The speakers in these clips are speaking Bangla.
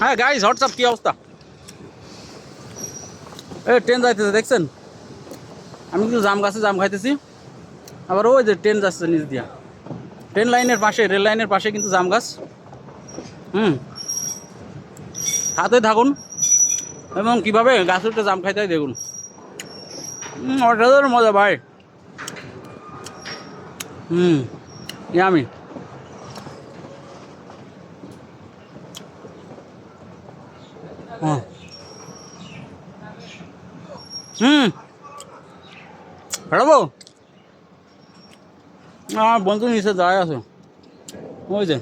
হ্যাঁ গাইস হোয়াটসঅ্যাপ কি অবস্থা? এ ট্রেন যাইতেছে, দেখছেন? আমি কিন্তু জাম গাছে জাম খাইতেছি। আবার ওই যে ট্রেন যাচ্ছে নিচ দিয়া। ট্রেন লাইনের পাশে রেল লাইনের পাশে কিন্তু জাম গাছ। হুম। হাতে থাকুন। এবং কীভাবে গাছ উঠে জাম খাইতে হয় দেখুন। অসাধারণ মজা, ভাই। Hmm yummy hmm. বেড়াবো আমার বন্ধু নিচে দাঁড়ায় আছে। যে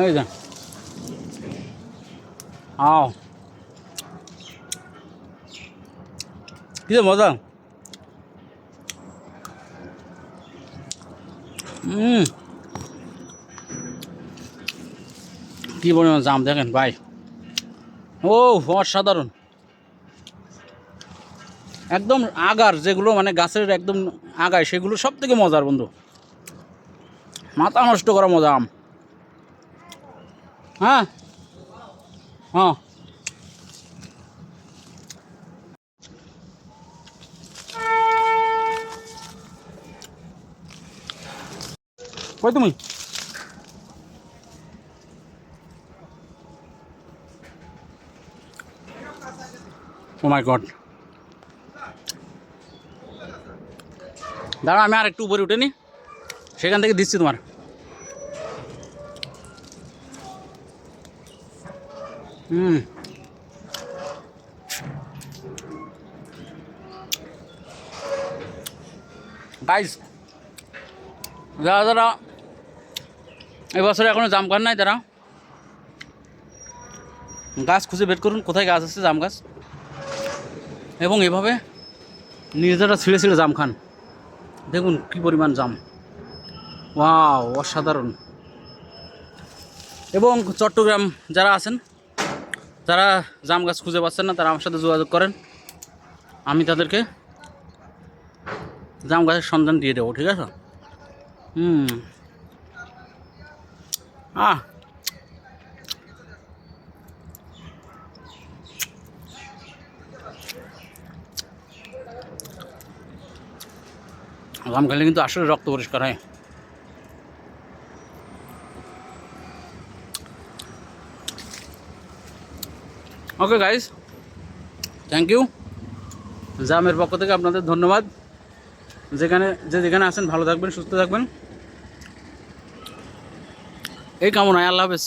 এই যে আও। কি মজা? কি পরিমাণ জাম দেখেন, ভাই। ও, অসাধারণ। একদম আগার, যেগুলো মানে গাছের একদম আগায়, সেগুলো সব থেকে মজার বন্ধু। মাথা নষ্ট করা মজা আম। হ্যাঁ? হ্যাঁ। কই তুমি ও মাই গড দাঁড়া আমি আর একটু উপরে উঠে নি। সেখান থেকে দিচ্ছি তোমার। হুম। গাইস যারা যারা এবছরে এখনও জাম গাছ নাই তারা গাছ খুঁজে বের করুন, কোথায় গাছ আছে জাম গাছ। এবং এভাবে নিজেরা ছিঁড়ে ছিঁড়ে জাম খান। দেখুন কি পরিমাণ জাম। ওয়াও, অসাধারণ। এবং চট্টগ্রাম যারা আছেন, যারা জাম গাছ খুঁজে পাচ্ছেন না, তারা আমার সাথে যোগাযোগ করেন। আমি তাদেরকে জাম গাছের সন্ধান দিয়ে দেবো, ঠিক আছে? হুম। আহ জাম খেলে কিন্তু আসলে রক্ত পরিষ্কার হয়। ওকে গাইস থ্যাংক ইউ জামের পক্ষ থেকে আপনাদের ধন্যবাদ। যেখানে যে যেখানে আছেন, ভালো থাকবেন, সুস্থ থাকবেন। এই কামনায় আল্লাহ হাফেজ।